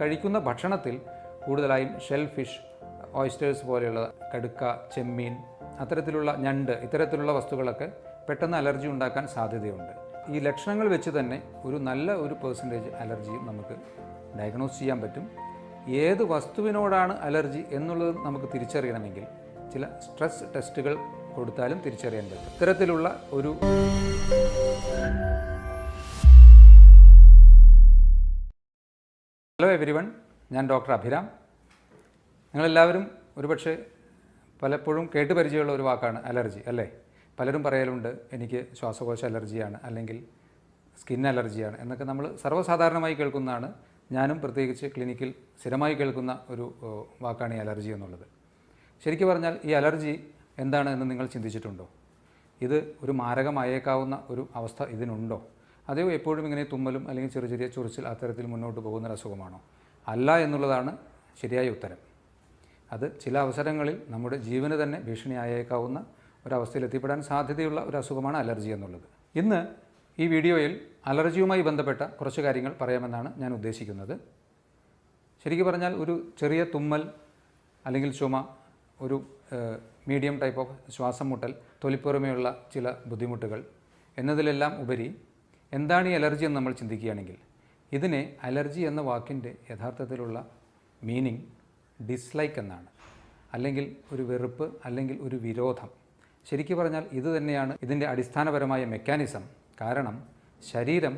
കഴിക്കുന്ന ഭക്ഷണത്തിൽ കൂടുതലായും ഷെൽ ഫിഷ് ഓയിസ്റ്റേഴ്സ് പോലെയുള്ള കടുക്ക ചെമ്മീൻ അത്തരത്തിലുള്ള ഞണ്ട് ഇത്തരത്തിലുള്ള വസ്തുക്കളൊക്കെ പെട്ടെന്ന് അലർജി ഉണ്ടാക്കാൻ സാധ്യതയുണ്ട്. ഈ ലക്ഷണങ്ങൾ വെച്ച് തന്നെ ഒരു നല്ല ഒരു പേഴ്സന്റേജ് അലർജിയും നമുക്ക് ഡയഗ്നോസ് ചെയ്യാൻ പറ്റും. ഏത് വസ്തുവിനോടാണ് അലർജി എന്നുള്ളത് നമുക്ക് തിരിച്ചറിയണമെങ്കിൽ ചില സ്ട്രെസ് ടെസ്റ്റുകൾ കൊടുത്താലും തിരിച്ചറിയാൻ പറ്റും. ഇത്തരത്തിലുള്ള ഒരു ഹലോ എവരി വൺ ഞാൻ ഡോക്ടർ അഭിരാം. നിങ്ങളെല്ലാവരും ഒരുപക്ഷെ പലപ്പോഴും കേട്ട് പരിചയമുള്ള ഒരു വാക്കാണ് അലർജി അല്ലേ? പലരും പറയലുണ്ട് എനിക്ക് ശ്വാസകോശ അലർജിയാണ് അല്ലെങ്കിൽ സ്കിൻ അലർജിയാണ് എന്നൊക്കെ നമ്മൾ സർവസാധാരണമായി കേൾക്കുന്നതാണ്. ഞാനും പ്രത്യേകിച്ച് ക്ലിനിക്കിൽ സ്ഥിരമായി കേൾക്കുന്ന ഒരു വാക്കാണ് ഈ അലർജി എന്നുള്ളത്. ശരിക്കും പറഞ്ഞാൽ ഈ അലർജി എന്താണ് എന്ന് നിങ്ങൾ ചിന്തിച്ചിട്ടുണ്ടോ? ഇത് ഒരു മാരകമായേക്കാവുന്ന ഒരു അവസ്ഥ ഇതിനുണ്ടോ? അതോ എപ്പോഴും ഇങ്ങനെ തുമ്മലും അല്ലെങ്കിൽ ചെറിയ ചെറിയ ചൊറിച്ചിൽ അത്തരത്തിൽ മുന്നോട്ട് പോകുന്ന അസുഖമാണോ? അല്ല എന്നുള്ളതാണ് ശരിയായ ഉത്തരം. അത് ചില അവസരങ്ങളിൽ നമ്മുടെ ജീവന് തന്നെ ഭീഷണിയായേക്കാവുന്ന ഒരവസ്ഥയിൽ എത്തിപ്പെടാൻ സാധ്യതയുള്ള ഒരു അസുഖമാണ് അലർജി എന്നുള്ളത്. ഇന്ന് ഈ വീഡിയോയിൽ അലർജിയുമായി ബന്ധപ്പെട്ട കുറച്ച് കാര്യങ്ങൾ പറയാമെന്നാണ് ഞാൻ ഉദ്ദേശിക്കുന്നത്. ശരിക്കും പറഞ്ഞാൽ ഒരു ചെറിയ തുമ്മൽ അല്ലെങ്കിൽ ചുമ ഒരു മീഡിയം ടൈപ്പ് ഓഫ് ശ്വാസം മുട്ടൽ തൊലിപ്പുറമെയുള്ള ചില ബുദ്ധിമുട്ടുകൾ എന്നതിലെല്ലാം ഉപരി എന്താണ് ഈ അലർജി എന്ന് നമ്മൾ ചിന്തിക്കുകയാണെങ്കിൽ ഇതിനെ അലർജി എന്ന വാക്കിന്റെ യഥാർത്ഥത്തിലുള്ള മീനിങ് ഡിസ്ലൈക്ക് എന്നാണ്. അല്ലെങ്കിൽ ഒരു വെറുപ്പ് അല്ലെങ്കിൽ ഒരു വിരോധം. ശരിക്കു പറഞ്ഞാൽ ഇത് തന്നെയാണ് ഇതിന്റെ അടിസ്ഥാനപരമായ മെക്കാനിസം. കാരണം ശരീരം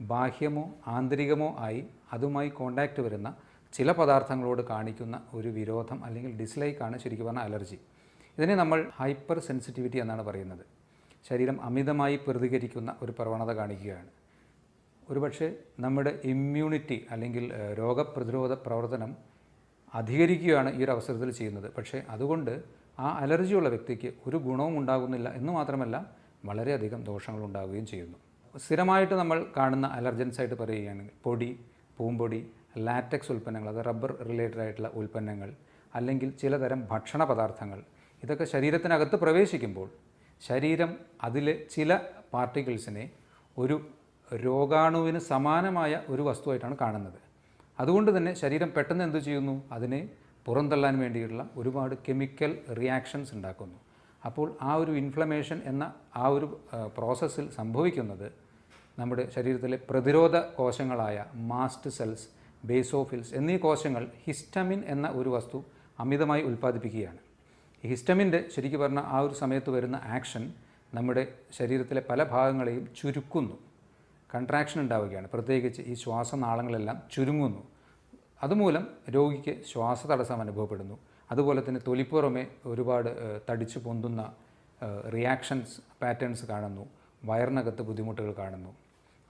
ബാഹ്യമോ ആന്തരികമോ ആയി അതുമായി കോണ്ടാക്റ്റ് വരുന്ന ചില പദാർത്ഥങ്ങളോട് കാണിക്കുന്ന ഒരു വിരോധം അല്ലെങ്കിൽ ഡിസ്ലൈക്കാണ് ശരിക്കും പറഞ്ഞാൽ അലർജി. ഇതിനെ നമ്മൾ ഹൈപ്പർ സെൻസിറ്റിവിറ്റി എന്നാണ് പറയുന്നത്. ശരീരം അമിതമായി പ്രതികരിക്കുന്ന ഒരു പ്രവണത കാണിക്കുകയാണ്. ഒരുപക്ഷെ നമ്മുടെ ഇമ്മ്യൂണിറ്റി അല്ലെങ്കിൽ രോഗപ്രതിരോധ പ്രവർത്തനം അധികരിക്കുകയാണ് ഈ ഒരു അവസരത്തിൽ ചെയ്യുന്നത്. പക്ഷേ അതുകൊണ്ട് ആ അലർജിയുള്ള വ്യക്തിക്ക് ഒരു ഗുണവും ഉണ്ടാകുന്നില്ല എന്ന് മാത്രമല്ല വളരെയധികം ദോഷങ്ങൾ ഉണ്ടാവുകയും ചെയ്യുന്നു. സ്ഥിരമായിട്ട് നമ്മൾ കാണുന്ന അലർജൻസ് ആയിട്ട് പറയുകയാണെങ്കിൽ പൊടി പൂമ്പൊടി ലാറ്റക്സ് ഉൽപ്പന്നങ്ങൾ അത് റബ്ബർ റിലേറ്റഡ് ആയിട്ടുള്ള ഉൽപ്പന്നങ്ങൾ അല്ലെങ്കിൽ ചിലതരം ഭക്ഷണ പദാർത്ഥങ്ങൾ ഇതൊക്കെ ശരീരത്തിനകത്ത് പ്രവേശിക്കുമ്പോൾ ശരീരം അതിലെ ചില പാർട്ടിക്കിൾസിനെ ഒരു രോഗാണുവിന് സമാനമായ ഒരു വസ്തുവായിട്ടാണ് കാണുന്നത്. അതുകൊണ്ട് തന്നെ ശരീരം പെട്ടെന്ന് എന്തു ചെയ്യുന്നു? അതിനെ പുറന്തള്ളാൻ വേണ്ടിയിട്ടുള്ള ഒരുപാട് കെമിക്കൽ റിയാക്ഷൻസ് ഉണ്ടാക്കുന്നു. അപ്പോൾ ആ ഒരു ഇൻഫ്ലമേഷൻ എന്ന ആ ഒരു പ്രോസസ്സിൽ സംഭവിക്കുന്നത് നമ്മുടെ ശരീരത്തിലെ പ്രതിരോധ കോശങ്ങളായ മാസ്റ്റ് സെൽസ് ബേസോഫിൽസ് എന്നീ കോശങ്ങൾ ഹിസ്റ്റമിൻ എന്ന ഒരു വസ്തു അമിതമായി ഉൽപ്പാദിപ്പിക്കുകയാണ്. ഈ ഹിസ്റ്റമിന്റെ ശരിക്കും പറഞ്ഞാൽ ആ ഒരു സമയത്ത് വരുന്ന ആക്ഷൻ നമ്മുടെ ശരീരത്തിലെ പല ഭാഗങ്ങളെയും ചുരുക്കുന്നു. കൺട്രാക്ഷൻ ഉണ്ടാവുകയാണ്. പ്രത്യേകിച്ച് ഈ ശ്വാസനാളങ്ങളെല്ലാം ചുരുങ്ങുന്നു. അതുമൂലം രോഗിക്ക് ശ്വാസ തടസ്സം അനുഭവപ്പെടുന്നു. അതുപോലെ തന്നെ തൊലിപ്പുറമെ ഒരുപാട് തടിച്ചു പൊന്തുന്ന റിയാക്ഷൻസ് പാറ്റേൺസ് കാണുന്നു. വയറിനകത്ത് ബുദ്ധിമുട്ടുകൾ കാണുന്നു.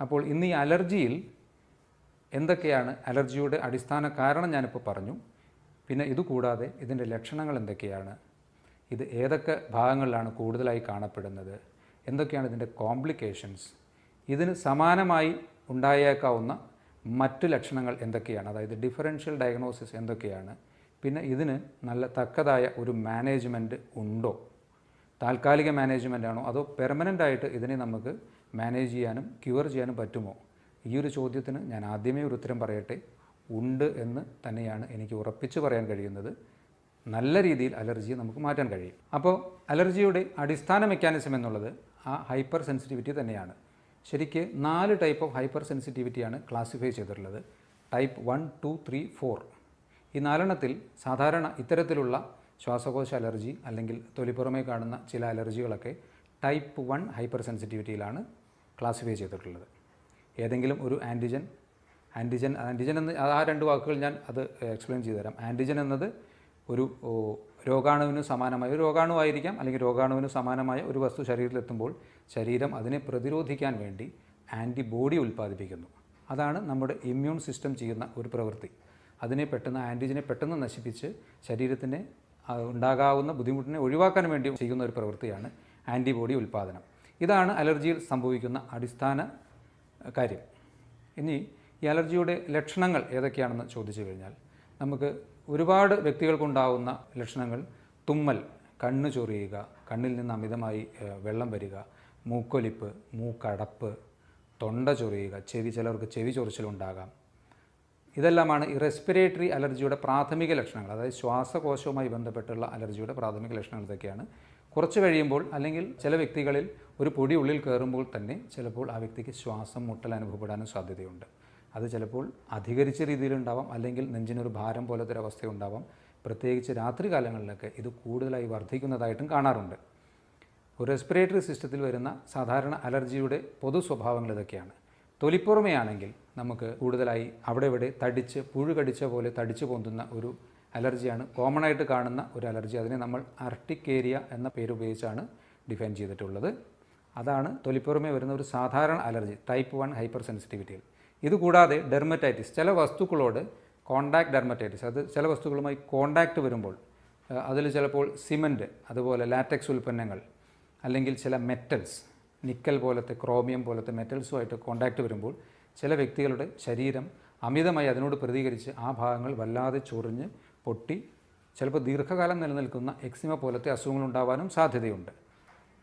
അപ്പോൾ ഇന്ന് ഈ അലർജിയിൽ എന്തൊക്കെയാണ് അലർജിയുടെ അടിസ്ഥാന കാരണം ഞാനിപ്പോൾ പറഞ്ഞു. പിന്നെ ഇതുകൂടാതെ ഇതിന്റെ ലക്ഷണങ്ങൾ എന്തൊക്കെയാണ്? ഇത് ഏതൊക്കെ ഭാഗങ്ങളിലാണ് കൂടുതലായി കാണപ്പെടുന്നത്? എന്തൊക്കെയാണ് ഇതിന്റെ കോംപ്ലിക്കേഷൻസ് ഇതിന് സമാനമായി ഉണ്ടായേക്കാവുന്ന മറ്റ് ലക്ഷണങ്ങൾ എന്തൊക്കെയാണ്? അതായത് ഡിഫറൻഷ്യൽ ഡയഗ്നോസിസ് എന്തൊക്കെയാണ്? പിന്നെ ഇതിന് നല്ല തക്കതായ ഒരു മാനേജ്മെന്റ് ഉണ്ടോ? താൽക്കാലിക മാനേജ്മെന്റ് ആണോ? അതോ പെർമനന്റ് ആയിട്ട് ഇതിനെ നമുക്ക് മാനേജ് ചെയ്യാനും ക്യൂർ ചെയ്യാനും പറ്റുമോ? ഈ ഒരു ചോദ്യത്തിന് ഞാൻ ആദ്യമേ ഒരു ഉത്തരം പറയട്ടെ. ഉണ്ട് എന്ന് തന്നെയാണ് എനിക്ക് ഉറപ്പിച്ച് പറയാൻ കഴിയുന്നത്. നല്ല രീതിയിൽ അലർജിയെ നമുക്ക് മാറ്റാൻ കഴിയും. അപ്പോൾ അലർജിയുടെ അടിസ്ഥാന മെക്കാനിസം എന്നുള്ളത് ആ ഹൈപ്പർ സെൻസിറ്റിവിറ്റി തന്നെയാണ്. ശരിക്ക് നാല് ടൈപ്പ് ഓഫ് ഹൈപ്പർ സെൻസിറ്റിവിറ്റിയാണ് ക്ലാസിഫൈ ചെയ്തിട്ടുള്ളത്. Type one two three four ഈ നാലെണ്ണത്തിൽ സാധാരണ ഇത്തരത്തിലുള്ള ശ്വാസകോശ അലർജി അല്ലെങ്കിൽ തൊലിപ്പുറമേ കാണുന്ന ചില അലർജികളൊക്കെ ടൈപ്പ് വൺ ഹൈപ്പർ സെൻസിറ്റിവിറ്റിയിലാണ് ക്ലാസിഫൈ ചെയ്തിട്ടുള്ളത്. ഏതെങ്കിലും ഒരു ആന്റിജൻ ആന്റിജൻ ആന്റിജൻ എന്ന് ആ രണ്ട് വാക്കുകൾ ഞാൻ അത് എക്സ്പ്ലെയിൻ ചെയ്തു തരാം ആന്റിജൻ എന്നത് ഒരു രോഗാണുവിന് സമാനമായ ഒരു രോഗാണുവായിരിക്കാം അല്ലെങ്കിൽ രോഗാണുവിന് സമാനമായ ഒരു വസ്തു ശരീരത്തിലെത്തുമ്പോൾ ശരീരം അതിനെ പ്രതിരോധിക്കാൻ വേണ്ടി ആന്റിബോഡി ഉൽപ്പാദിപ്പിക്കുന്നു. അതാണ് നമ്മുടെ ഇമ്മ്യൂൺ സിസ്റ്റം ചെയ്യുന്ന ഒരു പ്രവൃത്തി. അതിനെ പെട്ടെന്ന് ആന്റിജനെ പെട്ടെന്ന് നശിപ്പിച്ച് ശരീരത്തിന് ആ, ഉണ്ടാകാവുന്ന ബുദ്ധിമുട്ടിനെ ഒഴിവാക്കാൻ വേണ്ടി ചെയ്യുന്ന ഒരു പ്രവൃത്തിയാണ് ആന്റിബോഡി ഉൽപ്പാദനം. ഇതാണ് അലർജിയിൽ സംഭവിക്കുന്ന അടിസ്ഥാന കാര്യം. ഇനി ഈ അലർജിയുടെ ലക്ഷണങ്ങൾ ഏതൊക്കെയാണെന്ന് ചോദിച്ചു കഴിഞ്ഞാൽ നമുക്ക് ഒരുപാട് വ്യക്തികൾക്കുണ്ടാവുന്ന ലക്ഷണങ്ങൾ. തുമ്മൽ കണ്ണ് ചൊറിയുക കണ്ണിൽ നിന്ന് അമിതമായി വെള്ളം വരിക മൂക്കൊലിപ്പ് മൂക്കടപ്പ് തൊണ്ട ചൊറിയുക ചെവി ചിലർക്ക് ചെവി ചൊറിച്ചിലുണ്ടാകാം. ഇതെല്ലാമാണ് ഈ റെസ്പിറേറ്ററി അലർജിയുടെ പ്രാഥമിക ലക്ഷണങ്ങൾ. അതായത് ശ്വാസകോശവുമായി ബന്ധപ്പെട്ടുള്ള അലർജിയുടെ പ്രാഥമിക ലക്ഷണങ്ങൾ ഇതൊക്കെയാണ്. കുറച്ച് കഴിയുമ്പോൾ അല്ലെങ്കിൽ ചില വ്യക്തികളിൽ ഒരു പൊടി ഉള്ളിൽ കയറുമ്പോൾ തന്നെ ചിലപ്പോൾ ആ വ്യക്തിക്ക് ശ്വാസം മുട്ടൽ അനുഭവപ്പെടാനും സാധ്യതയുണ്ട്. അത് ചിലപ്പോൾ അധികരിച്ച രീതിയിലുണ്ടാവാം അല്ലെങ്കിൽ നെഞ്ചിനൊരു ഭാരം പോലത്തെ ഒരു അവസ്ഥയുണ്ടാവാം. പ്രത്യേകിച്ച് രാത്രി കാലങ്ങളിലൊക്കെ ഇത് കൂടുതലായി വർദ്ധിക്കുന്നതായിട്ടും കാണാറുണ്ട്. ഒരു റെസ്പിറേറ്ററി സിസ്റ്റത്തിൽ വരുന്ന സാധാരണ അലർജിയുടെ പൊതു സ്വഭാവങ്ങൾ ഇതൊക്കെയാണ്. തൊലിപ്പുറമെയാണെങ്കിൽ നമുക്ക് കൂടുതലായി അവിടെ ഇവിടെ തടിച്ച് പുഴു കടിച്ച പോലെ തടിച്ചു പൊന്തുന്ന ഒരു അലർജിയാണ്. കോമൺ ആയിട്ട് കാണുന്ന ഒരു അലർജി. അതിനെ നമ്മൾ അർട്ടിക്കേരിയ എന്ന പേര് ഉപയോഗിച്ചാണ് ഡിഫൈൻ ചെയ്തിട്ടുള്ളത്. അതാണ് തൊലിപ്പുറമേ വരുന്ന ഒരു സാധാരണ അലർജി ടൈപ്പ് വൺ ഹൈപ്പർ സെൻസിറ്റിവിറ്റിയിൽ ഇതുകൂടാതെ ഡെർമറ്റൈറ്റിസ് ചില വസ്തുക്കളോട് കോണ്ടാക്ട് ഡെർമറ്റൈറ്റിസ് അത് ചില വസ്തുക്കളുമായി കോണ്ടാക്ട് വരുമ്പോൾ അതിൽ ചിലപ്പോൾ സിമന്റ് അതുപോലെ ലാറ്റക്സ് ഉൽപ്പന്നങ്ങൾ അല്ലെങ്കിൽ ചില മെറ്റൽസ് നിക്കൽ പോലത്തെ ക്രോമിയം പോലത്തെ മെറ്റൽസുമായിട്ട് കോണ്ടാക്ട് വരുമ്പോൾ ചില വ്യക്തികളുടെ ശരീരം അമിതമായി അതിനോട് പ്രതികരിച്ച് ആ ഭാഗങ്ങൾ വല്ലാതെ ചൊറിഞ്ഞ് പൊട്ടി ചിലപ്പോൾ ദീർഘകാലം നിലനിൽക്കുന്ന എക്സിമ പോലത്തെ അസുഖങ്ങൾ ഉണ്ടാവാനും സാധ്യതയുണ്ട്.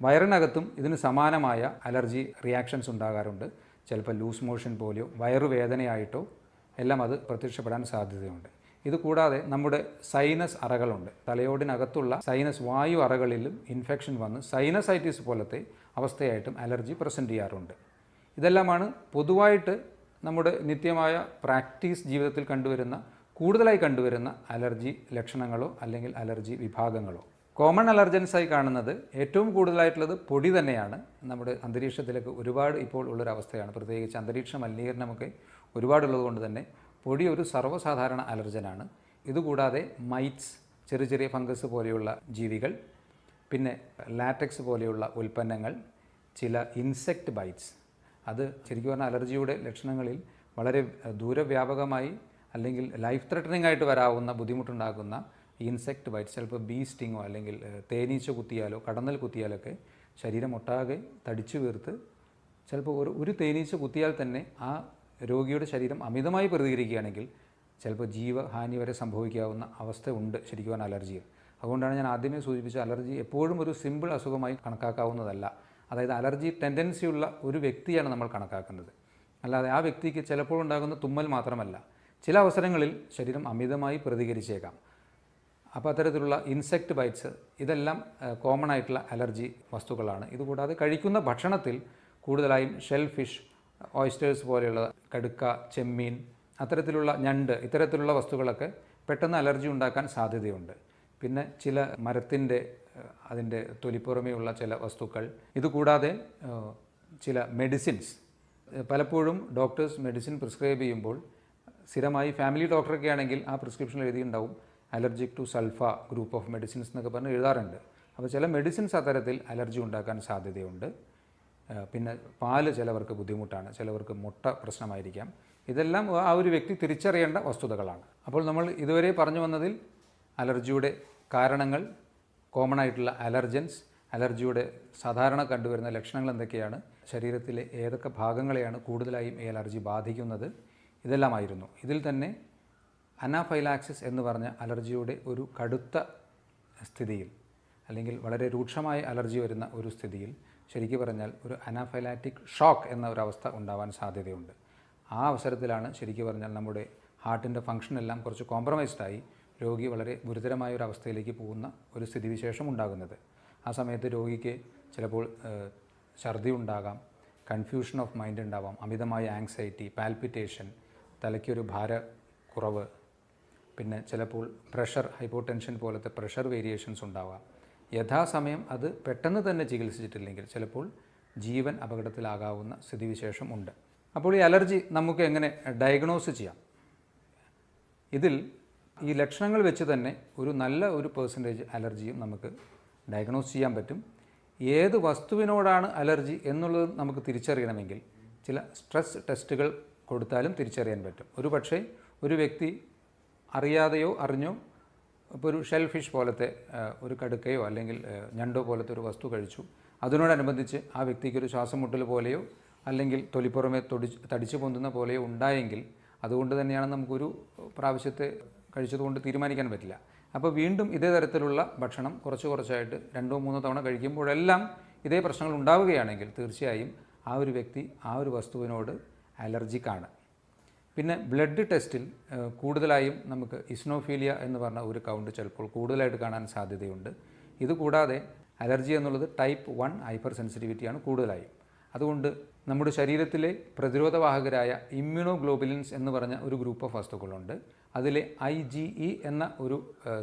വയറിനകത്തും ഇതിന് സമാനമായ അലർജി റിയാക്ഷൻസ് ഉണ്ടാകാറുണ്ട്. ചിലപ്പോൾ ലൂസ് മോഷൻ പോലെയോ വയറുവേദനയായിട്ടോ എല്ലാം അത് പ്രത്യക്ഷപ്പെടാൻ സാധ്യതയുണ്ട്. ഇത് കൂടാതെ നമ്മുടെ സൈനസ് അറകളുണ്ട്. തലയോടിനകത്തുള്ള സൈനസ് വായു അറകളിലും ഇൻഫെക്ഷൻ വന്ന് സൈനസൈറ്റിസ് പോലത്തെ അവസ്ഥയായിട്ടും അലർജി പ്രസന്റ് ചെയ്യാറുണ്ട്. ഇതെല്ലാമാണ് പൊതുവായിട്ട് നമ്മുടെ നിത്യമായ പ്രാക്ടീസ് ജീവിതത്തിൽ കണ്ടുവരുന്ന കൂടുതലായി കണ്ടുവരുന്ന അലർജി ലക്ഷണങ്ങളോ അല്ലെങ്കിൽ അലർജി വിഭാഗങ്ങളോ. കോമൺ അലർജൻസായി കാണുന്നത് ഏറ്റവും കൂടുതലായിട്ടുള്ളത് പൊടി തന്നെയാണ്. നമ്മുടെ അന്തരീക്ഷത്തിലേക്ക് ഒരുപാട് ഇപ്പോൾ ഉള്ളൊരവസ്ഥയാണ്. പ്രത്യേകിച്ച് അന്തരീക്ഷ മലിനീകരണമൊക്കെ ഒരുപാടുള്ളത് കൊണ്ട് തന്നെ പൊടി ഒരു സർവസാധാരണ അലർജനാണ്. ഇതുകൂടാതെ മൈറ്റ്സ് ചെറിയ ചെറിയ ഫംഗസ് പോലെയുള്ള ജീവികൾ പിന്നെ ലാറ്റക്സ് പോലെയുള്ള ഉൽപ്പന്നങ്ങൾ ചില ഇൻസെക്റ്റ് ബൈറ്റ്സ്. അത് ശരിക്കും പറഞ്ഞാൽ അലർജിയുടെ ലക്ഷണങ്ങളിൽ വളരെ ദൂരവ്യാപകമായി അല്ലെങ്കിൽ ലൈഫ് ത്രെറ്റനിങ് ആയിട്ട് വരാവുന്ന ബുദ്ധിമുട്ടുണ്ടാക്കുന്ന ഇൻസെക്റ്റ് ബൈറ്റ് ചിലപ്പോൾ ബീ സ്റ്റിങ്ങോ അല്ലെങ്കിൽ തേനീച്ച കുത്തിയാലോ കടന്നൽ കുത്തിയാലൊക്കെ ശരീരം ഒട്ടാകെ തടിച്ചു വീർത്ത് ചിലപ്പോൾ ഒരു ഒരു തേനീച്ച കുത്തിയാൽ തന്നെ ആ രോഗിയുടെ ശരീരം അമിതമായി പ്രതികരിക്കുകയാണെങ്കിൽ ചിലപ്പോൾ ജീവഹാനി വരെ സംഭവിക്കാവുന്ന അവസ്ഥ ഉണ്ട് ശരിക്കും അലർജിയിൽ അതുകൊണ്ടാണ് ഞാൻ ആദ്യമേ സൂചിപ്പിച്ച അലർജി എപ്പോഴും ഒരു സിമ്പിൾ അസുഖമായി കണക്കാക്കാവുന്നതല്ല. അതായത് അലർജി ടെൻഡൻസിയുള്ള ഒരു വ്യക്തിയാണ് നമ്മൾ കണക്കാക്കുന്നത് അല്ലാതെ ആ വ്യക്തിക്ക് ചിലപ്പോൾ ഉണ്ടാകുന്ന തുമ്മൽ മാത്രമല്ല ചില അവസരങ്ങളിൽ ശരീരം അമിതമായി പ്രതികരിച്ചേക്കാം. അപ്പോൾ അത്തരത്തിലുള്ള ഇൻസെക്റ്റ് ബൈറ്റ്സ് ഇതെല്ലാം കോമൺ ആയിട്ടുള്ള അലർജി വസ്തുക്കളാണ്. ഇതുകൂടാതെ കഴിക്കുന്ന ഭക്ഷണത്തിൽ കൂടുതലായും ഷെൽ ഫിഷ് ഓയിസ്റ്റേഴ്സ് പോലെയുള്ള കടുക്ക ചെമ്മീൻ അത്തരത്തിലുള്ള ഞണ്ട് ഇത്തരത്തിലുള്ള വസ്തുക്കളൊക്കെ പെട്ടെന്ന് അലർജി ഉണ്ടാക്കാൻ സാധ്യതയുണ്ട്. പിന്നെ ചില മരത്തിന്റെ അതിന്റെ തൊലിപ്പുറമെയുള്ള ചില വസ്തുക്കൾ. ഇതുകൂടാതെ ചില മെഡിസിൻസ് പലപ്പോഴും ഡോക്ടേഴ്സ് മെഡിസിൻ പ്രിസ്ക്രൈബ് ചെയ്യുമ്പോൾ സ്ഥിരമായി ഫാമിലി ഡോക്ടറൊക്കെ ആണെങ്കിൽ ആ prescription എഴുതിയിട്ടുണ്ടാവും. Allergic to sulfa group of medicines എന്നൊക്കെ പറഞ്ഞ് എഴുതാറുണ്ട്. അപ്പോൾ ചില മെഡിസിൻസ് അത്തരത്തിൽ അലർജി ഉണ്ടാക്കാൻ സാധ്യതയുണ്ട്. പിന്നെ പാൽ ചിലവർക്ക് ബുദ്ധിമുട്ടാണ്. ചിലവർക്ക് മുട്ട പ്രശ്നമായിരിക്കാം. ഇതെല്ലാം ആ ഒരു വ്യക്തി തിരിച്ചറിയേണ്ട വസ്തുതകളാണ്. അപ്പോൾ നമ്മൾ ഇതുവരെ പറഞ്ഞു വന്നതിൽ അലർജിയുടെ കാരണങ്ങൾ കോമൺ ആയിട്ടുള്ള അലർജൻസ് അലർജിയുടെ സാധാരണ കണ്ടുവരുന്ന ലക്ഷണങ്ങൾ എന്തൊക്കെയാണ് ശരീരത്തിലെ ഏതൊക്കെ ഭാഗങ്ങളെയാണ് കൂടുതലായും ഈ അലർജി ബാധിക്കുന്നത് ഇതെല്ലാമായിരുന്നു. ഇതിൽ തന്നെ അനാഫൈലാക്സിസ് എന്ന് പറഞ്ഞ അലർജിയുടെ ഒരു കടുത്ത സ്ഥിതിയിൽ അല്ലെങ്കിൽ വളരെ രൂക്ഷമായ അലർജി വരുന്ന ഒരു സ്ഥിതിയിൽ ശരിക്കും പറഞ്ഞാൽ ഒരു അനാഫൈലാറ്റിക് ഷോക്ക് എന്ന ഒരു അവസ്ഥ ഉണ്ടാവാൻ സാധ്യതയുണ്ട്. ആ അവസരത്തിലാണ് ശരിക്കും പറഞ്ഞാൽ നമ്മുടെ ഹാർട്ടിന്റെ ഫങ്ഷനെല്ലാം കുറച്ച് കോംപ്രമൈസ്ഡ് ആയി രോഗി വളരെ ഗുരുതരമായ ഒരു അവസ്ഥയിലേക്ക് പോകുന്ന ഒരു സ്ഥിതിവിശേഷം ഉണ്ടാകുന്നത്. ആ സമയത്ത് രോഗിക്ക് ചിലപ്പോൾ ഛർദി ഉണ്ടാകാം കൺഫ്യൂഷൻ ഓഫ് മൈൻഡ് ഉണ്ടാവാം അമിതമായ ആങ്സൈറ്റി പാൽപിറ്റേഷൻ തലയ്ക്കൊരു ഭാര കുറവ് പിന്നെ ചിലപ്പോൾ പ്രഷർ ഹൈപ്പോടെൻഷൻ പോലത്തെ പ്രഷർ വേരിയേഷൻസ് ഉണ്ടാവാം. യഥാസമയം അത് പെട്ടെന്ന് തന്നെ ചികിത്സിച്ചിട്ടില്ലെങ്കിൽ ചിലപ്പോൾ ജീവൻ അപകടത്തിലാകാവുന്ന സ്ഥിതിവിശേഷം ഉണ്ട്. അപ്പോൾ ഈ അലർജി നമുക്ക് എങ്ങനെ ഡയഗ്നോസ് ചെയ്യാം? ഇതിൽ ഈ ലക്ഷണങ്ങൾ വെച്ച് തന്നെ ഒരു നല്ല ഒരു പേഴ്സന്റേജ് അലർജിയും നമുക്ക് ഡയഗ്നോസ് ചെയ്യാൻ പറ്റും. ഏത് വസ്തുവിനോടാണ് അലർജി എന്നുള്ളത് നമുക്ക് തിരിച്ചറിയണമെങ്കിൽ ചില സ്ട്രെസ് ടെസ്റ്റുകൾ കൊടുത്താലും തിരിച്ചറിയാൻ പറ്റും. ഒരു പക്ഷേ ഒരു വ്യക്തി അറിയാതെയോ അറിഞ്ഞോ ഇപ്പോൾ ഒരു ഷെൽഫിഷ് പോലത്തെ ഒരു കടുക്കയോ അല്ലെങ്കിൽ ഞണ്ടോ പോലത്തെ ഒരു വസ്തു കഴിച്ചു. അതിനോടനുബന്ധിച്ച് ആ വ്യക്തിക്ക് ഒരു ശ്വാസമുട്ടൽ പോലെയോ അല്ലെങ്കിൽ തൊലിപ്പുറമെ തൊടി തടിച്ചു പൊന്തുന്ന പോലെയോ ഉണ്ടായെങ്കിൽ അതുകൊണ്ട് തന്നെയാണ് നമുക്കൊരു പ്രാവശ്യത്തെ കഴിച്ചതുകൊണ്ട് തീരുമാനിക്കാൻ പറ്റില്ല. അപ്പോൾ വീണ്ടും ഇതേ തരത്തിലുള്ള ഭക്ഷണം കുറച്ച് കുറച്ചായിട്ട് രണ്ടോ മൂന്നോ തവണ കഴിക്കുമ്പോഴെല്ലാം ഇതേ പ്രശ്നങ്ങൾ ഉണ്ടാവുകയാണെങ്കിൽ തീർച്ചയായും ആ ഒരു വ്യക്തി ആ ഒരു വസ്തുവിനോട് അലർജിക്കാണ്. പിന്നെ ബ്ലഡ് ടെസ്റ്റിൽ കൂടുതലായും നമുക്ക് ഇസ്നോഫീലിയ എന്ന് പറഞ്ഞ ഒരു കൗണ്ട് ചിലപ്പോൾ കൂടുതലായിട്ട് കാണാൻ സാധ്യതയുണ്ട്. ഇതുകൂടാതെ അലർജി എന്നുള്ളത് ടൈപ്പ് വൺ ഹൈപ്പർ സെൻസിറ്റിവിറ്റിയാണ് കൂടുതലായും. അതുകൊണ്ട് നമ്മുടെ ശരീരത്തിലെ പ്രതിരോധവാഹകരായ ഇമ്മ്യൂണോഗ്ലോബുലിൻസ് എന്ന് പറഞ്ഞ ഒരു ഗ്രൂപ്പ് ഓഫ് വസ്തുക്കളുണ്ട് അതിലെ ഐ ജി ഇ എന്ന ഒരു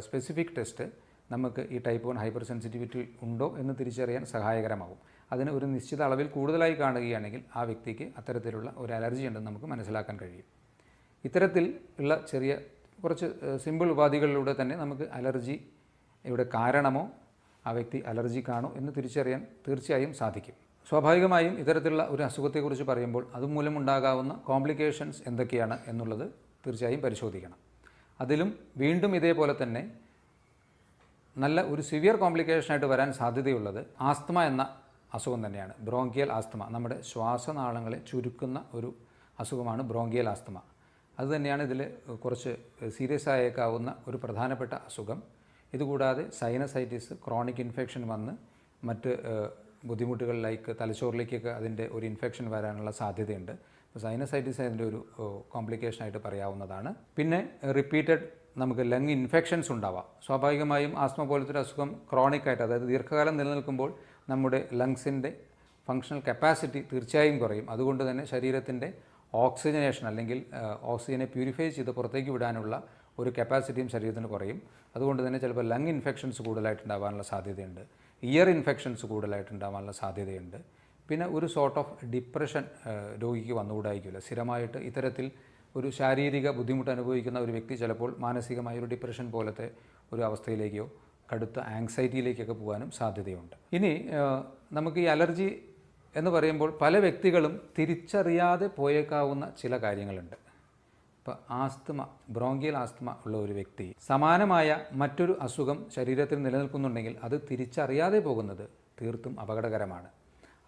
സ്പെസിഫിക് ടെസ്റ്റ് നമുക്ക് ഈ ടൈപ്പ് വൺ ഹൈപ്പർ സെൻസിറ്റിവിറ്റി ഉണ്ടോ എന്ന് തിരിച്ചറിയാൻ സഹായകരമാകും അതിന് ഒരു നിശ്ചിത അളവിൽ കൂടുതലായി കാണുകയാണെങ്കിൽ ആ വ്യക്തിക്ക് അത്തരത്തിലുള്ള ഒരു അലർജി ഉണ്ടെന്ന് നമുക്ക് മനസ്സിലാക്കാൻ കഴിയും. ഇത്തരത്തിൽ ഉള്ള ചെറിയ കുറച്ച് സിമ്പിൾ ഉപാധികളിലൂടെ തന്നെ നമുക്ക് അലർജി യുടെ കാരണമോ ആ വ്യക്തി അലർജിക്കാണോ എന്ന് തിരിച്ചറിയാൻ തീർച്ചയായും സാധിക്കും. സ്വാഭാവികമായും ഇത്തരത്തിലുള്ള ഒരു അസുഖത്തെക്കുറിച്ച് പറയുമ്പോൾ അതുമൂലം ഉണ്ടാകാവുന്ന കോംപ്ലിക്കേഷൻസ് എന്തൊക്കെയാണ് എന്നുള്ളത് തീർച്ചയായും പരിശോധിക്കണം. അതിലും വീണ്ടും ഇതേപോലെ തന്നെ നല്ല ഒരു സിവിയർ കോംപ്ലിക്കേഷനായിട്ട് വരാൻ സാധ്യതയുള്ളത് ആസ്തമ എന്ന അസുഖം തന്നെയാണ്. Bronchial asthma. നമ്മുടെ ശ്വാസനാളങ്ങളെ ചുരുക്കുന്ന ഒരു അസുഖമാണ് ബ്രോങ്കിയൽ ആസ്തമ. അതുതന്നെയാണ് ഇതിൽ കുറച്ച് സീരിയസ് ആയേക്കാവുന്ന ഒരു പ്രധാനപ്പെട്ട അസുഖം. ഇതുകൂടാതെ സൈനസൈറ്റിസ് ക്രോണിക് ഇൻഫെക്ഷൻ വന്ന് മറ്റ് ബുദ്ധിമുട്ടുകൾ ലൈക്ക് തലച്ചോറിലേക്കൊക്കെ അതിന്റെ ഒരു ഇൻഫെക്ഷൻ വരാനുള്ള സാധ്യതയുണ്ട്. അപ്പോൾ സൈനസൈറ്റിസ് അതിന്റെ ഒരു കോംപ്ലിക്കേഷൻ ആയിട്ട് പറയാവുന്നതാണ്. പിന്നെ റിപ്പീറ്റഡ് നമുക്ക് ലങ് ഇൻഫെക്ഷൻസ് ഉണ്ടാവാം. സ്വാഭാവികമായും ആസ്മ പോലത്തെ ഒരു അസുഖം ക്രോണിക് ആയിട്ട് അതായത് ദീർഘകാലം നിലനിൽക്കുമ്പോൾ നമ്മുടെ ലങ്സിന്റെ ഫങ്ഷണൽ കപ്പാസിറ്റി തീർച്ചയായും കുറയും. അതുകൊണ്ട് തന്നെ ശരീരത്തിന്റെ ഓക്സിജനേഷൻ അല്ലെങ്കിൽ ഓക്സിജനെ പ്യൂരിഫൈ ചെയ്ത് പുറത്തേക്ക് വിടാനുള്ള ഒരു കപ്പാസിറ്റിയും ശരീരത്തിന് കുറയും. അതുകൊണ്ട് തന്നെ ചിലപ്പോൾ ലങ് ഇൻഫെക്ഷൻസ് കൂടുതലായിട്ടുണ്ടാവാനുള്ള സാധ്യതയുണ്ട്. ഇയർ ഇൻഫെക്ഷൻസ് കൂടുതലായിട്ടുണ്ടാവാനുള്ള സാധ്യതയുണ്ട്. പിന്നെ ഒരു സോർട്ട് ഓഫ് ഡിപ്രഷൻ രോഗിക്ക് വന്നുകൂടായിരിക്കില്ല. സ്ഥിരമായിട്ട് ഇത്തരത്തിൽ ഒരു ശാരീരിക ബുദ്ധിമുട്ട് അനുഭവിക്കുന്ന ഒരു വ്യക്തി ചിലപ്പോൾ മാനസികമായ ഒരു ഡിപ്രഷൻ പോലത്തെ ഒരു അവസ്ഥയിലേക്കോ കടുത്ത ആങ്സൈറ്റിയിലേക്കൊക്കെ പോകാനും സാധ്യതയുണ്ട്. ഇനി നമുക്ക് ഈ അലർജി എന്ന് പറയുമ്പോൾ പല വ്യക്തികളും തിരിച്ചറിയാതെ പോയേക്കാവുന്ന ചില കാര്യങ്ങളുണ്ട്. ഇപ്പോൾ ആസ്തമ ബ്രോങ്കിയൽ ആസ്തമ ഉള്ള ഒരു വ്യക്തി സമാനമായ മറ്റൊരു അസുഖം ശരീരത്തിൽ നിലനിൽക്കുന്നുണ്ടെങ്കിൽ അത് തിരിച്ചറിയാതെ പോകുന്നത് തീർത്തും അപകടകരമാണ്.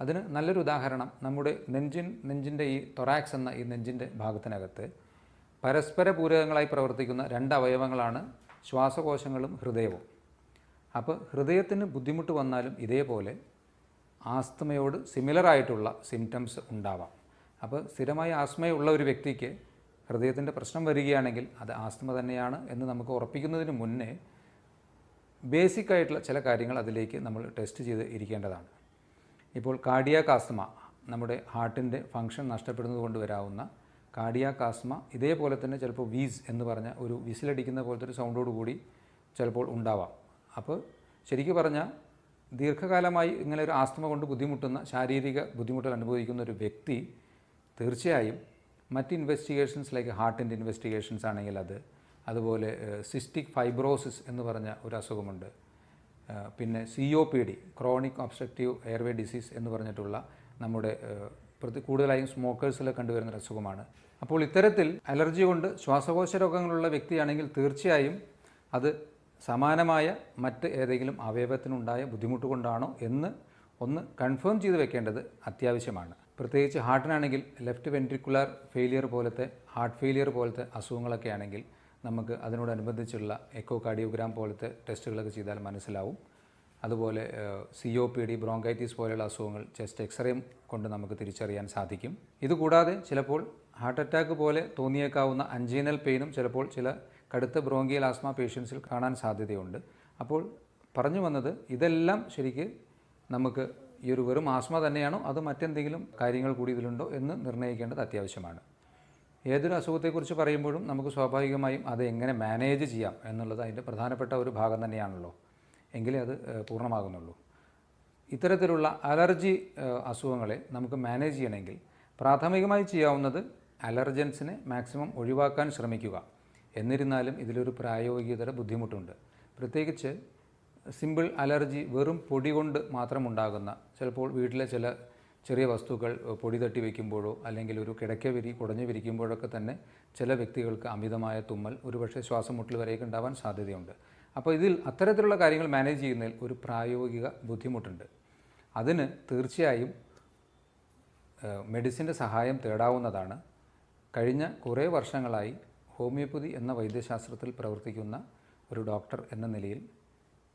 അതിന് നല്ലൊരു ഉദാഹരണം നമ്മുടെ നെഞ്ചിൻ നെഞ്ചിന്റെ ഈ തൊറാക്സ് എന്ന ഈ നെഞ്ചിന്റെ ഭാഗത്തിനകത്ത് പരസ്പര പൂരകങ്ങളായി പ്രവർത്തിക്കുന്ന രണ്ട് അവയവങ്ങളാണ് ശ്വാസകോശങ്ങളും ഹൃദയവും. അപ്പോൾ ഹൃദയത്തിന് ബുദ്ധിമുട്ട് വന്നാലും ഇതേപോലെ ആസ്തമയോട് സിമിലർ ആയിട്ടുള്ള സിംറ്റംസ് ഉണ്ടാവാം. അപ്പോൾ സ്ഥിരമായി ആസ്മയുള്ള ഒരു വ്യക്തിക്ക് ഹൃദയത്തിന്റെ പ്രശ്നം വരികയാണെങ്കിൽ അത് ആസ്തമ തന്നെയാണ് എന്ന് നമുക്ക് ഉറപ്പിക്കുന്നതിന് മുന്നേ ബേസിക് ആയിട്ടുള്ള ചില കാര്യങ്ങൾ അതിലേക്ക് നമ്മൾ ടെസ്റ്റ് ചെയ്ത് ഇരിക്കേണ്ടതാണ്. ഇപ്പോൾ കാർഡിയാക് ആസ്മ നമ്മുടെ ഹാർട്ടിന്റെ ഫങ്ഷൻ നഷ്ടപ്പെടുന്നത് കൊണ്ട് വരാവുന്ന കാർഡിയാക് ആസ്മ ഇതേപോലെ തന്നെ ചിലപ്പോൾ വീസ് എന്ന് പറഞ്ഞ ഒരു വിസിലടിക്കുന്ന പോലത്തെ ഒരു സൗണ്ടോട് കൂടി ചിലപ്പോൾ ഉണ്ടാവാം. അപ്പോൾ ശരിക്കും പറഞ്ഞാൽ ദീർഘകാലമായി ഇങ്ങനെ ഒരു ആസ്തമ കൊണ്ട് ബുദ്ധിമുട്ടുന്ന ശാരീരിക ബുദ്ധിമുട്ടുകൾ അനുഭവിക്കുന്ന ഒരു വ്യക്തി തീർച്ചയായും മറ്റ് ഇൻവെസ്റ്റിഗേഷൻസ് ലൈക്ക് ഹാർട്ടിന്റെ ഇൻവെസ്റ്റിഗേഷൻസ് ആണെങ്കിൽ അത് അതുപോലെ സിസ്റ്റിക് ഫൈബ്രോസിസ് എന്ന് പറഞ്ഞ ഒരു അസുഖമുണ്ട്. പിന്നെ C O P D chronic obstructive airway disease എന്ന് പറഞ്ഞിട്ടുള്ള നമ്മുടെ പ്രതി കൂടുതലായും സ്മോക്കേഴ്സിൽ കണ്ടുവരുന്ന ഒരു അസുഖമാണ്. അപ്പോൾ ഇത്തരത്തിൽ അലർജി കൊണ്ട് ശ്വാസകോശ രോഗങ്ങളുള്ള വ്യക്തിയാണെങ്കിൽ തീർച്ചയായും അത് സമാനമായ മറ്റ് ഏതെങ്കിലും അവയവത്തിനുണ്ടായ ബുദ്ധിമുട്ട് കൊണ്ടാണോ എന്ന് ഒന്ന് കൺഫേം ചെയ്ത് വെക്കേണ്ടത് അത്യാവശ്യമാണ്. പ്രത്യേകിച്ച് ഹാർട്ടിനാണെങ്കിൽ ലെഫ്റ്റ് വെൻട്രിക്കുലർ ഫെയിലിയർ പോലത്തെ ഹാർട്ട് ഫെയിലിയർ പോലത്തെ അസുഖങ്ങളൊക്കെ ആണെങ്കിൽ നമുക്ക് അതിനോടനുബന്ധിച്ചുള്ള എക്കോ കാർഡിയോഗ്രാം പോലത്തെ ടെസ്റ്റുകളൊക്കെ ചെയ്താൽ മനസ്സിലാവും. അതുപോലെ C O P D bronchitis പോലെയുള്ള അസുഖങ്ങൾ ചെസ്റ്റ് എക്സ്റേയും കൊണ്ട് നമുക്ക് തിരിച്ചറിയാൻ സാധിക്കും. ഇതുകൂടാതെ ചിലപ്പോൾ ഹാർട്ട് അറ്റാക്ക് പോലെ തോന്നിയേക്കാവുന്ന അഞ്ചീനൽ പെയിനും ചിലപ്പോൾ ചില കടുത്ത ബ്രോങ്കിയൽ ആസ്മ പേഷ്യൻസിൽ കാണാൻ സാധ്യതയുണ്ട്. അപ്പോൾ പറഞ്ഞു വന്നത് ഇതെല്ലാം ശരിക്ക് നമുക്ക് ഈ ഒരു വെറും ആസ്മ തന്നെയാണോ? അത് മറ്റെന്തെങ്കിലും കാര്യങ്ങൾ കൂടി ഇതിലുണ്ടോ എന്ന് നിർണയിക്കേണ്ടത് അത്യാവശ്യമാണ്. ഏതൊരു അസുഖത്തെക്കുറിച്ച് പറയുമ്പോഴും നമുക്ക് സ്വാഭാവികമായും അത് എങ്ങനെ മാനേജ് ചെയ്യാം എന്നുള്ളത് അതിന്റെ പ്രധാനപ്പെട്ട ഒരു ഭാഗം തന്നെയാണല്ലോ. എങ്കിലേ അത് പൂർണമാകുന്നുള്ളൂ. ഇത്തരത്തിലുള്ള അലർജി അസുഖങ്ങളെ നമുക്ക് മാനേജ് ചെയ്യണമെങ്കിൽ പ്രാഥമികമായി ചെയ്യാവുന്നത് അലർജൻസിനെ മാക്സിമം ഒഴിവാക്കാൻ ശ്രമിക്കുക. എന്നിരുന്നാലും ഇതിലൊരു പ്രായോഗികതര ബുദ്ധിമുട്ടുണ്ട്. പ്രത്യേകിച്ച് സിമ്പിൾ അലർജി വെറും പൊടി കൊണ്ട് മാത്രം ഉണ്ടാകുന്ന ചിലപ്പോൾ വീട്ടിലെ ചില ചെറിയ വസ്തുക്കൾ പൊടി തട്ടി വയ്ക്കുമ്പോഴോ അല്ലെങ്കിൽ ഒരു കിടക്ക വിരി കുടഞ്ഞു വിരിക്കുമ്പോഴൊക്കെ തന്നെ ചില വ്യക്തികൾക്ക് അമിതമായ തുമ്മൽ ഒരുപക്ഷെ ശ്വാസം മുട്ടൽ വരെയൊക്കെ ഉണ്ടാവാൻ സാധ്യതയുണ്ട്. അപ്പോൾ ഇതിൽ അത്തരത്തിലുള്ള കാര്യങ്ങൾ മാനേജ് ചെയ്യുന്നതിൽ ഒരു പ്രായോഗിക ബുദ്ധിമുട്ടുണ്ട്. അതിന് തീർച്ചയായും മെഡിസിന്റെ സഹായം തേടാവുന്നതാണ്. കഴിഞ്ഞ കുറേ വർഷങ്ങളായി ഹോമിയോപ്പതി എന്ന വൈദ്യശാസ്ത്രത്തിൽ പ്രവർത്തിക്കുന്ന ഒരു ഡോക്ടർ എന്ന നിലയിൽ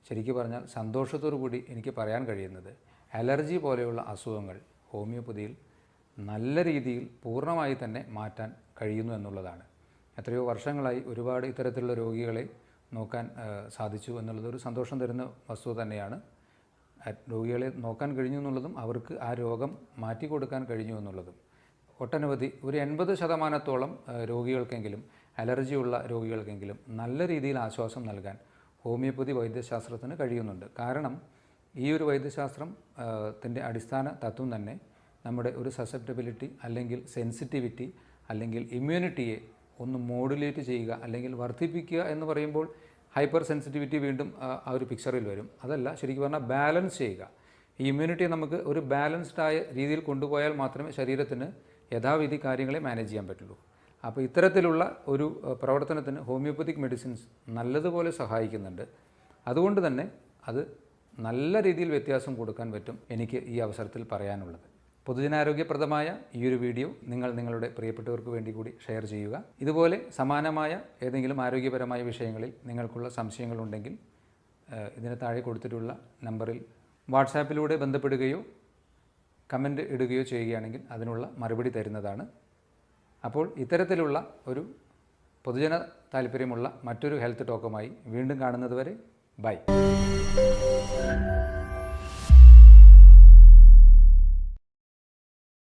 ശരിക്കു പറഞ്ഞാൽ സന്തോഷത്തോടു കൂടി എനിക്ക് പറയാൻ കഴിയുന്നത് അലർജി പോലെയുള്ള അസുഖങ്ങൾ ഹോമിയോപ്പതിയിൽ നല്ല രീതിയിൽ പൂർണമായി തന്നെ മാറ്റാൻ കഴിയുന്നു എന്നുള്ളതാണ്. എത്രയോ വർഷങ്ങളായി ഒരുപാട് ഇത്തരത്തിലുള്ള രോഗികളെ നോക്കാൻ സാധിച്ചു എന്നുള്ളത് ഒരു സന്തോഷം തരുന്ന വസ്തു തന്നെയാണ്. രോഗികളെ നോക്കാൻ കഴിഞ്ഞു എന്നുള്ളതും അവർക്ക് ആ രോഗം മാറ്റി കൊടുക്കാൻ കഴിഞ്ഞു എന്നുള്ളതും. ഒട്ടനവധി ഒരു എൺപത് ശതമാനത്തോളം രോഗികൾക്കെങ്കിലും അലർജിയുള്ള രോഗികൾക്കെങ്കിലും നല്ല രീതിയിൽ ആശ്വാസം നൽകാൻ ഹോമിയോപ്പതി വൈദ്യശാസ്ത്രത്തിന് കഴിയുന്നുണ്ട്. കാരണം ഈ ഒരു വൈദ്യശാസ്ത്രം ത്തിന്റെ അടിസ്ഥാന തത്വം തന്നെ നമ്മുടെ ഒരു സസെപ്റ്റബിലിറ്റി അല്ലെങ്കിൽ സെൻസിറ്റിവിറ്റി അല്ലെങ്കിൽ ഇമ്മ്യൂണിറ്റിയെ ഒന്ന് മോഡുലേറ്റ് ചെയ്യുക അല്ലെങ്കിൽ വർദ്ധിപ്പിക്കുക എന്ന് പറയുമ്പോൾ ഹൈപ്പർ സെൻസിറ്റിവിറ്റി വീണ്ടും ആ, ഒരു പിക്ചറിൽ വരും. അതല്ല ശരിക്കും പറഞ്ഞാൽ ബാലൻസ് ചെയ്യുക. ഈ ഇമ്മ്യൂണിറ്റി നമുക്ക് ഒരു ബാലൻസ്ഡ് ആയ രീതിയിൽ കൊണ്ടുപോയാൽ മാത്രമേ ശരീരത്തിന് യഥാവിധി കാര്യങ്ങളെ മാനേജ് ചെയ്യാൻ പറ്റുള്ളൂ. അപ്പോൾ ഇത്തരത്തിലുള്ള ഒരു പ്രവർത്തനത്തിന് ഹോമിയോപ്പതിക് മെഡിസിൻസ് നല്ലതുപോലെ സഹായിക്കുന്നുണ്ട്. അതുകൊണ്ട് തന്നെ അത് നല്ല രീതിയിൽ വ്യത്യാസം കൊടുക്കാൻ പറ്റും എനിക്ക് ഈ അവസരത്തിൽ പറയാനുള്ളത്. പൊതുജനാരോഗ്യപ്രദമായ ഈ ഒരു വീഡിയോ നിങ്ങൾ നിങ്ങളുടെ പ്രിയപ്പെട്ടവർക്ക് വേണ്ടി കൂടി ഷെയർ ചെയ്യുക. ഇതുപോലെ സമാനമായ ഏതെങ്കിലും ആരോഗ്യപരമായ വിഷയങ്ങളിൽ നിങ്ങൾക്കുള്ള സംശയങ്ങളുണ്ടെങ്കിൽ ഇതിന് താഴെ കൊടുത്തിട്ടുള്ള നമ്പറിൽ വാട്സാപ്പിലൂടെ ബന്ധപ്പെടുകയോ കമന്റ് ഇടുകയോ ചെയ്യുകയാണെങ്കിൽ അതിനുള്ള മറുപടി തരുന്നതാണ്. അപ്പോൾ ഇത്തരത്തിലുള്ള ഒരു പൊതുജന താല്പര്യമുള്ള മറ്റൊരു ഹെൽത്ത് ടോക്കുമായി വീണ്ടും കാണുന്നതുവരെ ബൈ.